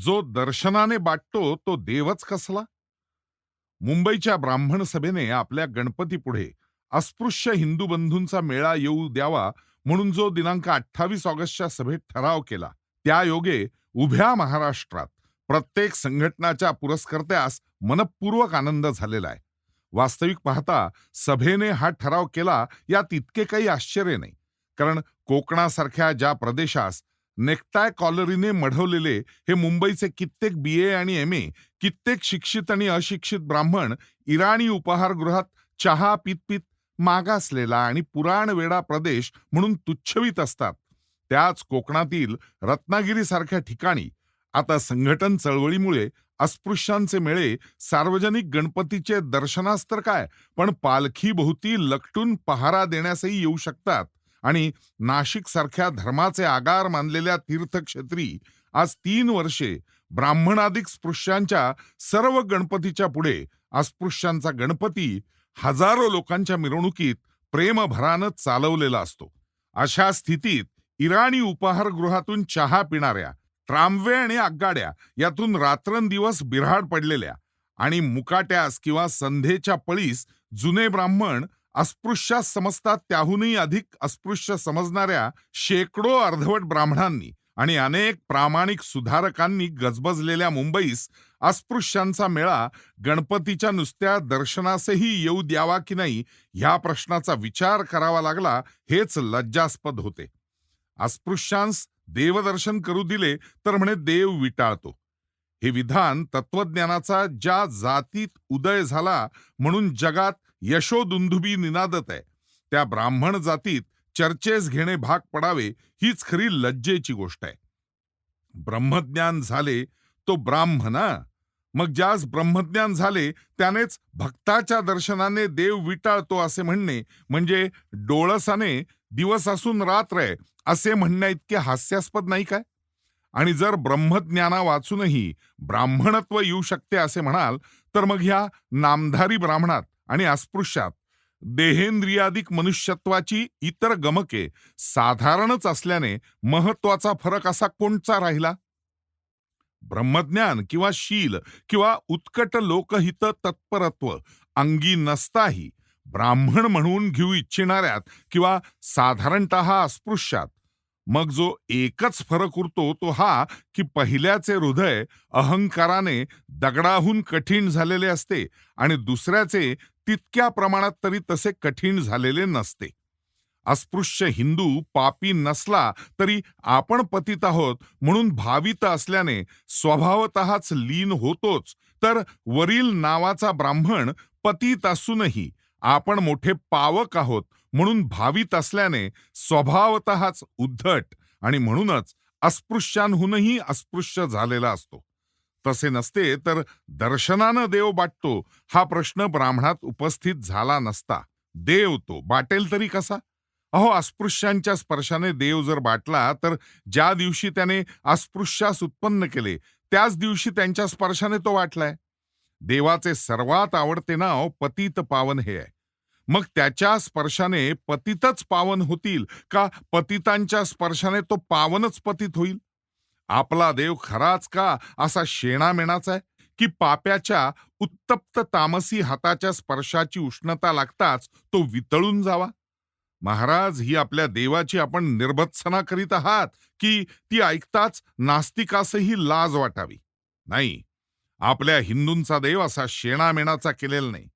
जो दर्शनाने बाटतो तो देवच कसला? मुंबईच्या ब्राह्मण सभेने आपल्या गणपतीपुढे अस्पृश्य हिंदू बंधूंचा मेळा येऊ द्यावा म्हणून जो दिनांक अठ्ठावीस ऑगस्टच्या सभेत ठराव केला त्या योगे उभ्या महाराष्ट्रात प्रत्येक संघटनाच्या पुरस्कर्त्यास मनपूर्वक आनंद झालेला आहे. वास्तविक पाहता सभेने हा ठराव केला यात इतके काही आश्चर्य नाही. कारण कोकणासारख्या ज्या प्रदेशास नेकटाय कॉलरीने मढवलेले हे मुंबईचे कित्येक बी ए आणि एम ए कित्येक शिक्षित आणि अशिक्षित ब्राह्मण इराणी उपाहारगृहात चहा पित पित मागासलेला आणि पुराणवेडा प्रदेश म्हणून तुच्छवित असतात. त्याच कोकणातील रत्नागिरीसारख्या ठिकाणी आता संघटन चळवळीमुळे अस्पृश्यांचे मेळे सार्वजनिक गणपतीचे दर्शनास तर काय? पण पालखी भोवती लकटून पहारा देण्यासही येऊ शकतात. आणि नाशिक सारख्या धर्माचे आगार मानलेल्या तीर्थक्षेत्री आज तीन वर्षे ब्राह्मणाधिक स्पृश्यांच्या सर्व गणपतीच्या पुढे अस्पृश्यांचा गणपती हजारो लोकांच्या मिरवणुकीत प्रेमभरानं चालवलेला असतो. अशा स्थितीत इराणी उपाहारगृहातून चहा पिणाऱ्या ट्रामवे आणि आगगाड्या यातून रात्रंदिवस बिऱ्हाड पडलेल्या आणि मुकाट्यास किंवा संधेच्या पळीस जुने ब्राह्मण अस्पृश्यास समजतात त्याहूनही अधिक अस्पृश्य समजणाऱ्या शेकडो अर्धवट ब्राह्मणांनी आणि अनेक प्रामाणिक सुधारकांनी गजबजलेल्या मुंबईस अस्पृश्यांचा मेळा गणपतीच्या नुसत्या दर्शनासही येऊ द्यावा की नाही ह्या प्रश्नाचा विचार करावा लागला हेच लज्जास्पद होते. अस्पृश्यांस देवदर्शन करू दिले तर म्हणे देव विटाळतो. हे विधान तत्वज्ञानाचा ज्या जातीत उदय झाला म्हणून जगात यशोदुंदुबी निनादत आहे. त्या ब्राह्मण जातीत चर्चेस घेणे भाग पडावे हीच खरी लज्जेची गोष्ट आहे. ब्रह्मज्ञान झाले तो ब्राह्मणा मग ज्यास ब्रह्मज्ञान झाले त्यानेच भक्ताच्या दर्शनाने देव विटाळतो असे म्हणणे म्हणजे डोळसाने दिवस असून रात्र आहे असे म्हणण्या इतके हास्यास्पद नाही काय? आणि जर ब्रह्मज्ञाना वाचूनही ब्राह्मणत्व येऊ शकते असे म्हणाल तर मग ह्या नामधारी ब्राह्मणात आणि अस्पृश्यात. देहेंद्रियादिक मनुष्यत्वाची इतर गमके साधारणच असल्याने महत्त्वाचा फरक असा कोणचा राहिला? ब्रह्मज्ञान किंवा शील किंवा उत्कट लोकहित तत्परत्व अंगी नसताही ब्राह्मण म्हणून घेऊ इच्छिणाऱ्यात किंवा साधारणत अस्पृश्यात. मग जो एकच फरक उरतो तो हा की पहिल्याचे हृदय अहंकाराने दगडाहून कठीण झालेले असते आणि दुसऱ्याचे तितक्या प्रमाणात तरी तसे कठीण झालेले नसते. अस्पृश्य हिंदू पापी नसला तरी आपण पतित आहोत म्हणून भावित असल्याने स्वभावतःच लीन होतोच. तर वरील नावाचा ब्राह्मण पतित असूनही आपण मोठे पावक आहोत म्हणून भावित असल्याने स्वभावतःच उद्धट आणि म्हणूनच अस्पृश्यांहूनही अस्पृश्य झालेला असतो. तसे नसते तर दर्शनानं देव बाटतो. हा प्रश्न ब्राह्मणात उपस्थित झाला नसता. देव तो. बाटेल तरी कसा? अहो अस्पृश्यांच्या स्पर्शाने देव जर बाटला तर ज्या दिवशी त्याने अस्पृश्यास उत्पन्न केले त्याच दिवशी त्यांच्या स्पर्शाने तो वाटलाय. देवाचे सर्वात आवडते नाव पतित पावन हे आहे. मग त्याच्या स्पर्शाने पतितच पावन होतील का पतितांच्या स्पर्शाने तो पावनच पतित होईल? आपला देव खराच का असा शेणामेणाचा आहे? की पाप्याच्या उत्तप्त तामसी हाताच्या स्पर्शाची उष्णता लागताच तो वितळून जावा? महाराज ही आपल्या देवाची आपण निर्भत्सना करीत आहात की ती ऐकताच नास्तिकासही लाज वाटावी. नाही आपल्या हिंदूंचा देव असा शेणामेणाचा केलेला नाही.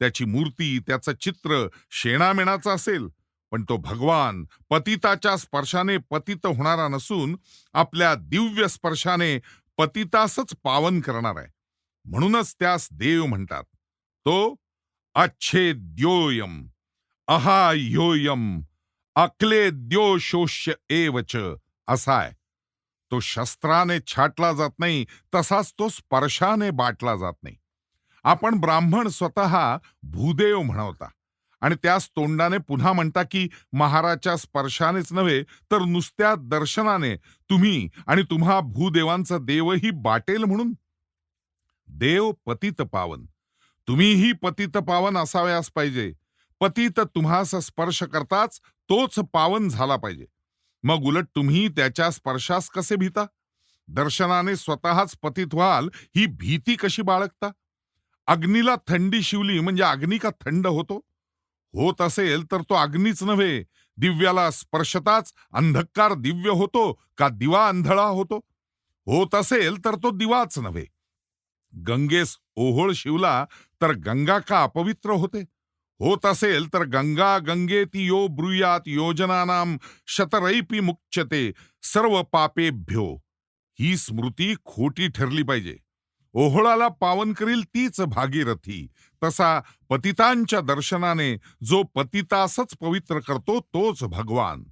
त्याची मूर्ती त्याचं चित्र शेणामेणाचं असेल. पण तो भगवान पतिताच्या स्पर्शाने पतित होणारा नसून आपल्या दिव्य स्पर्शाने पतितासच पावन करणार आहे. म्हणूनच त्यास देव म्हणतात. तो अच्छेद्योयम अहायोयम अक्लेद्यो शोष्य एवच असा आहे. तो शस्त्राने छाटला जात नाही तसाच तो स्पर्शाने बाटला जात नाही. आपण ब्राह्मण स्वतः भूदेव म्हणवता. आणि त्याच तोंडाने पुन्हा म्हणता की महाराजच्या स्पर्शानेच नव्हे तर नुसत्या दर्शनाने तुम्ही आणि तुम्हा भूदेवांचा देवही बाटेल म्हणून. देव पतित पावन. तुम्हीही पतित पावन असाव्यास पाहिजे. पतित तुम्हास स्पर्श करताच तोच पावन झाला पाहिजे. मग उलट तुम्ही त्याच्या स्पर्शास कसे भीता? दर्शनाने स्वतःच पतित व्हाल ही भीती कशी बाळगता? अग्नीला थंडी शिवली म्हणजे अग्नी का थंड होतो? होत असेल तर तो अग्नीच नव्हे. दिव्याला स्पर्शताच अंधकार दिव्य होतो का दिवा अंधळा होतो? होत असेल तर तो दिवाच नव्हे. गंगेस ओहोळ शिवला तर गंगा का अपवित्र होते? होत असेल तर गंगा गंगेती यो ब्रुयात योजनानाम शतरैपी मुख्यते सर्व पापेभ्यो. ही स्मृती खोटी ठरली पाहिजे. ओहोळाला पावन करील तीच भागीरथी. तसा पतितांच्या दर्शनाने जो पतितासच पवित्र करतो तोच भगवान.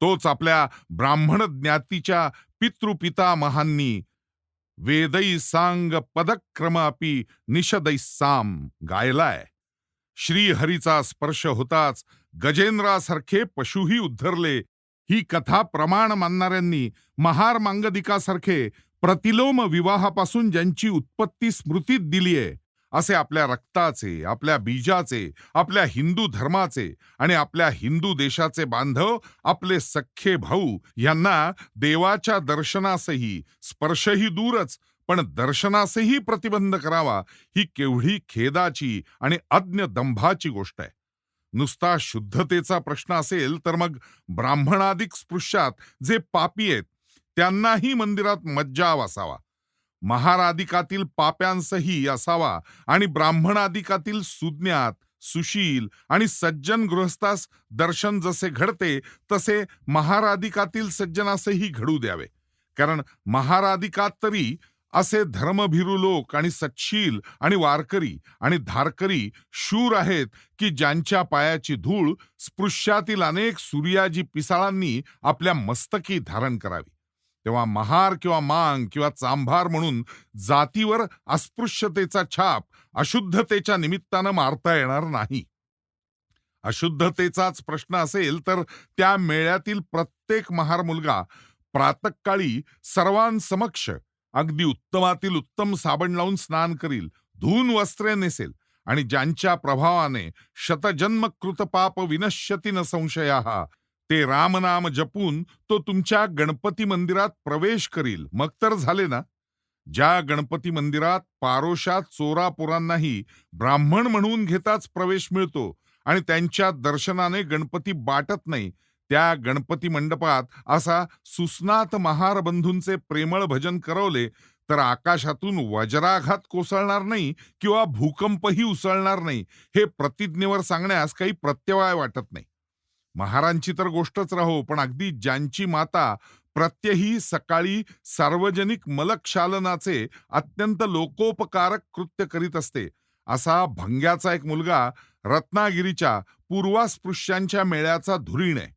तोच आपल्या ब्राह्मण ज्ञातीच्या पितृपितामहांनी वेदै सांग पदक्रम अपि निषदै साम गायलाय. श्रीहरीचा स्पर्श होताच गजेंद्रासारखे पशुही उद्धरले. ही कथा प्रमाण मानणाऱ्यांनी महार मांगदिकासारखे प्रतिलोम विवाहापासून ज्यांची उत्पत्ती स्मृतीत दिलीये असे आपल्या रक्ताचे आपल्या बीजाचे आपल्या हिंदू धर्माचे आणि आपल्या हिंदू देशाचे बांधव आपले सख्खे भाऊ यांना देवाच्या दर्शनासही स्पर्शही दूरच पण दर्शनासही प्रतिबंध करावा ही केवढी खेदाची आणि अज्ञ दंभाची गोष्ट आहे. नुसता शुद्धतेचा प्रश्न असेल तर मग ब्राह्मणाधिक स्पृश्यात जे पापी आहेत त्यांनाही मंदिरात मज्जाव असावा. महाराधिकातील पाप्यांसही असावा आणि ब्राह्मणाधिकातील सुज्ञात सुशील आणि सज्जन गृहस्थास दर्शन जसे घडते तसे महाराधिकातील सज्जनासही घडू द्यावे. कारण महाराधिकात तरी असे धर्मभिरू लोक आणि सच्छील आणि वारकरी आणि धारकरी शूर आहेत की ज्यांच्या पायाची धूळ स्पृश्यातील अनेक सूर्याजी पिसाळांनी आपल्या मस्तकी धारण करावी. तेव्हा महार किंवा मांग किंवा चांभार म्हणून जातीवर अस्पृश्यतेचा छाप अशुद्धतेच्या निमित्तानं मारता येणार नाही. अशुद्धतेचाच प्रश्न असेल तर त्या मेळ्यातील प्रत्येक महार मुलगा प्रातकाळी सर्वांसमक्ष अगदी उत्तमातील उत्तम साबण लावून स्नान करील धून वस्त्रे नेसेल आणि ज्यांच्या प्रभावाने शतजन्मकृत पाप विनश्यती न संशया ते रामनाम जपून तो तुमच्या गणपती मंदिरात प्रवेश करील. मग तर झाले ना? ज्या गणपती मंदिरात पारोशात चोरापोरांनाही ब्राह्मण म्हणून घेताच प्रवेश मिळतो आणि त्यांच्या दर्शनाने गणपती बाटत नाही त्या गणपती मंडपात असा सुस्नात महार बंधूंचे प्रेमळ भजन करवले तर आकाशातून वज्राघात कोसळणार नाही किंवा भूकंपही उसळणार नाही हे प्रतिज्ञेवर सांगण्यास काही प्रत्यवाय वाटत नाही. महारांची तर गोष्टच राहो पण अगदी ज्यांची माता प्रत्यही सकाळी सार्वजनिक मलक्षालनाचे अत्यंत लोकोपकारक कृत्य करीत असते. असा भंग्याचा एक मुलगा रत्नागिरीच्या पूर्वास्पृश्यांच्या मेळ्याचा धुरीण आहे.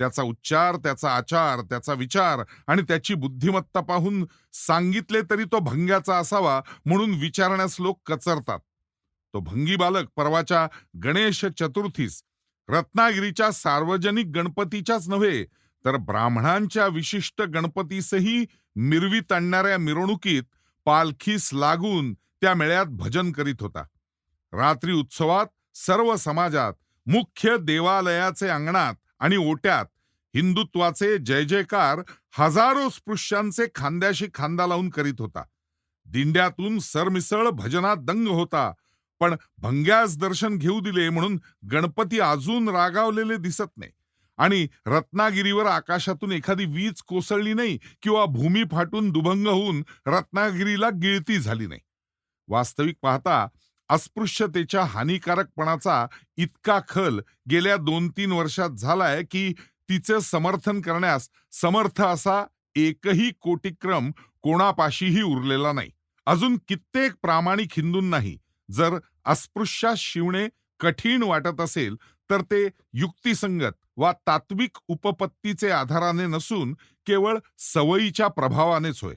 त्याचा उच्चार त्याचा आचार त्याचा विचार आणि त्याची बुद्धिमत्ता पाहून सांगितले तरी तो भंग्याचा असावा म्हणून विचारण्यास लोक कचरतात. तो भंगी बालक परवाच्या गणेश चतुर्थीस रत्नागिरीच्या सार्वजनिक गणपतीच्याच नव्हे तर ब्राह्मणांच्या विशिष्ट गणपतीसही मिरवीत आणणाऱ्या मिरवणुकीत पालखीस लागून त्या मेळ्यात भजन करीत होता. रात्री उत्सवात सर्व समाजात मुख्य देवालयाचे अंगणात आणि ओट्यात हिंदुत्वाचे जय जयकार हजारो स्पृश्यांचे खांद्याशी खांदा लावून करीत होता. दिंड्यातून सरमिसळ भजनात दंग होता पण भंग्यास दर्शन घेऊ दिले म्हणून गणपती अजून रागावलेले दिसत नाही. आणि रत्नागिरीवर आकाशातून एखादी वीज कोसळली नाही किंवा भूमी फाटून दुभंग होऊन रत्नागिरीला गिळती झाली नाही. वास्तविक पाहता अस्पृश्यतेच्या हानिकारकपणाचा इतका खल गेल्या दोन तीन वर्षात झालाय की तिचे समर्थन करण्यास समर्थ असा एकही कोटिक्रम कोणापाशीही उरलेला नाही. अजून कित्येक प्रामाणिक हिंदूंनाही जर अस्पृश्यास शिवणे कठीण वाटत असेल तर ते युक्तिसंगत वा तात्विक उपपत्तीचे आधाराने नसून केवळ सवयीच्या प्रभावानेच होय.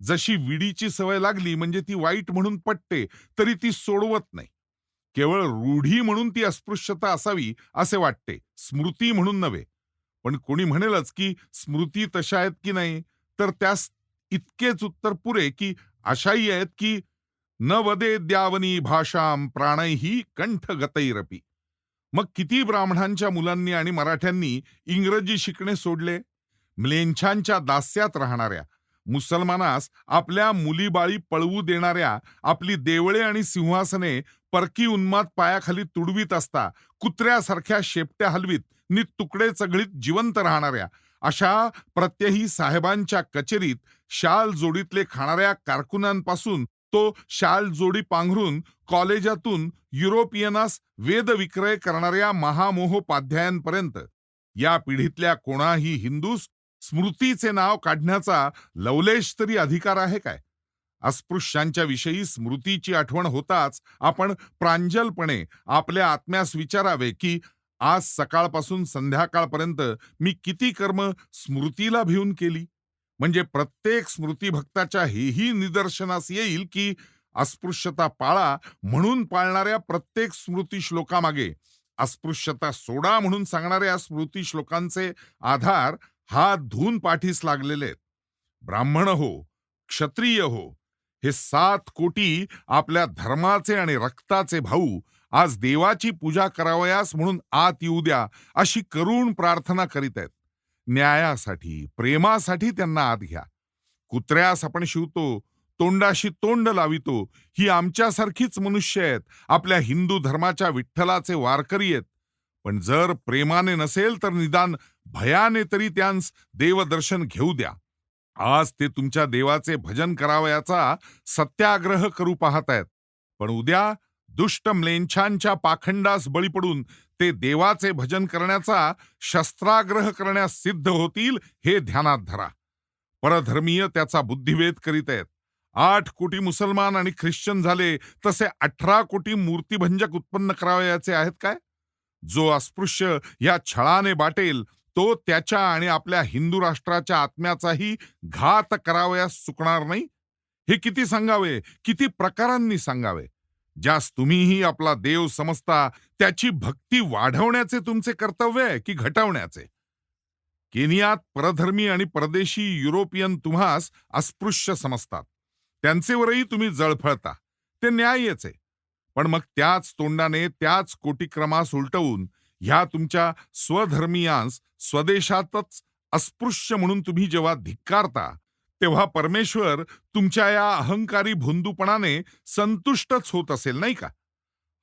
जशी विडीची सवय लागली म्हणजे ती वाईट म्हणून पटते तरी ती सोडवत नाही. केवळ रूढी म्हणून ती अस्पृश्यता असावी असे वाटते स्मृती म्हणून नव्हे. पण कोणी म्हणेलच की स्मृती तशा आहेत की नाही तर त्यास इतकेच उत्तर पुरे की अशाही आहेत की न वदे द्यावनी भाषाम प्राणैही कंठगतैरपी. मग किती ब्राह्मणांच्या मुलांनी आणि मराठ्यांनी इंग्रजी शिकणे सोडले? म्लेंछांच्या दास्यात राहणाऱ्या मुसलमानास आपल्या मुलीबाळी पळवू देणाऱ्या आपली देवळे आणि सिंहासने परकी उन्माद पायाखाली तुडवीत असता कुत्र्यासारख्या शेपट्या हलवीत नि तुकडे चगळीत जिवंत राहणाऱ्या अशा प्रत्यही साहेबांच्या कचेरीत शाल जोडीतले खाणाऱ्या कारकुनांपासून तो शाल जोडी पांघरून कॉलेजातून युरोपियनास वेद विक्रय करणाऱ्या महामोहोपाध्यायांपर्यंत. या पिढीतल्या कोणाही हिंदूस स्मृतीचे नाव काढण्याचा लवलेश तरी अधिकार आहे काय? अस्पृश्यांच्या विषयी स्मृतीची आठवण होताच आपण प्रांजलपणे आपल्या आत्म्यास विचारावे की आज सकाळपासून संध्याकाळपर्यंत मी किती कर्म स्मृतीला भिवून केली? म्हणजे प्रत्येक स्मृतीभक्ताच्या हेही निदर्शनास येईल की अस्पृश्यता पाळा म्हणून पाळणाऱ्या प्रत्येक स्मृती श्लोकामागे. अस्पृश्यता सोडा म्हणून सांगणाऱ्या स्मृती श्लोकांचे आधार हा धून पाठीस लागलेले आहेत. ब्राह्मण हो क्षत्रिय हो हे सात कोटी आपल्या धर्माचे आणि रक्ताचे भाऊ. आज देवाची पूजा करावयास म्हणून आत येऊ द्या अशी करुण प्रार्थना करीत आहेत. न्यायासाठी प्रेमासाठी त्यांना आत घ्या. कुत्र्यास आपण शिवतो तोंडाशी तोंड लावितो ही आमच्यासारखीच मनुष्य आहेत. आपल्या हिंदू धर्माच्या विठ्ठलाचे वारकरी आहेत. पण जर प्रेमाने नसेल तर निदान भयाने तरी त्यांस देवदर्शन घेऊ द्या. आज ते तुमच्या देवाचे भजन करावयाचा सत्याग्रह करू पाहत आहेत पण उद्या दुष्ट म्लेच्छांच्या पाखंडास बळी पडून ते देवाचे भजन करण्याचा शस्त्राग्रह करण्यास सिद्ध होतील हे ध्यानात धरा. परधर्मीय त्याचा बुद्धिभेद करीत आहेत. आठ कोटी मुसलमान आणि ख्रिश्चन झाले तसे अठरा कोटी मूर्तिभंजक उत्पन्न करावयाचे आहेत काय? जो अस्पृश्य या छळाने बाटेल तो त्याच्या आणि आपल्या हिंदू राष्ट्राच्या आत्म्याचाही घात करावयास चुकणार नाही? हे किती सांगावे? किती प्रकारांनी सांगावे? ज्यास तुम्हीही आपला देव समजता त्याची भक्ती वाढवण्याचे तुमचे कर्तव्य आहे की घटवण्याचे? केनियात परधर्मी आणि परदेशी युरोपियन तुम्हास अस्पृश्य समजतात. त्यांचेवरही तुम्ही जळफळता ते न्यायच आहे पण मग त्याच तोंडाने त्याच कोटीक्रमास उलटवून ह्या तुमच्या स्वधर्मीयांस स्वदेशातच अस्पृश्य म्हणून तुम्ही जेव्हा धिक्कारता तेव्हा परमेश्वर तुमच्या या अहंकारी भोंदूपणाने संतुष्टच होत असेल नाही का?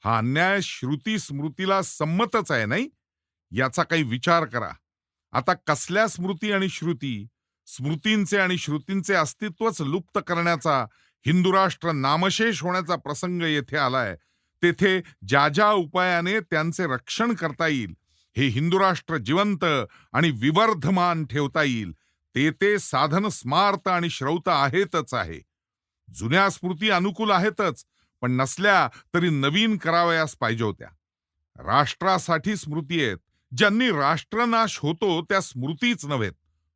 हा अन्याय श्रुती स्मृतीला संमतच आहे नाही? याचा काही विचार करा. आता कसल्या स्मृती आणि श्रुती? स्मृतींचे आणि श्रुतींचे अस्तित्वच लुप्त करण्याचा हिंदू राष्ट्र नामशेष होण्याचा प्रसंग येथे आलाय. तेथे ज्या ज्या उपायाने त्यांचे रक्षण करता येईल हे हिंदू राष्ट्र जिवंत आणि विवर्धमान ठेवता येईल. ते ते साधन स्मार्त आणि श्रौत आहेतच आहे. जुन्या स्मृती अनुकूल आहेतच पण नसल्या तरी नवीन करावयास पाहिजे होत्या. राष्ट्रासाठी स्मृती आहेत. ज्यांनी राष्ट्रनाश होतो त्या स्मृतीच नव्हेत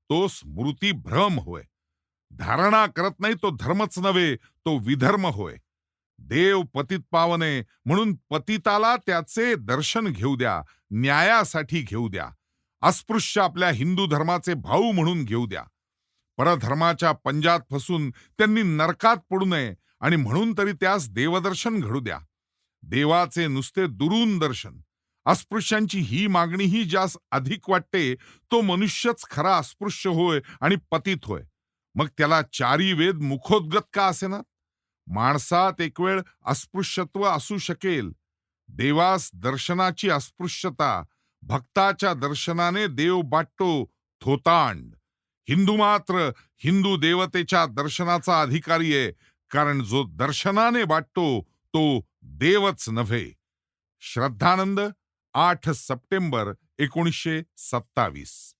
तो स्मृती भ्रम होय. धारणा करत नाही तो धर्मच नव्हे तो विधर्म होय. देव पतित पावने म्हणून पतिताला त्याचे दर्शन घेऊ द्या न्यायासाठी घेऊ द्या. अस्पृश्य आपल्या हिंदू धर्माचे भाऊ म्हणून घेऊ द्या. परधर्माच्या पंजात फसून त्यांनी नरकात पडू नये आणि म्हणून तरी त्यास देवदर्शन घडू द्या. देवाचे नुसते दुरून दर्शन. अस्पृश्यांची ही मागणीही ज्यास अधिक वाटते तो मनुष्यच खरा अस्पृश्य होय आणि पतित होय. मग त्याला चारी वेद मुखोद्गत का असेना माणसात एक वेळ अस्पृश्यत्व असू शकेल. देवास दर्शनाची अस्पृश्यता भक्ताच्या दर्शनाने देव बाटतो थोतांड. हिंदू मात्र हिंदू देवतेच्या दर्शनाचा अधिकारी आहे कारण जो दर्शनाने बाटतो तो देवच नव्हे. श्रद्धानंद आठ सप्टेंबर एकोणीसशे सत्तावीस.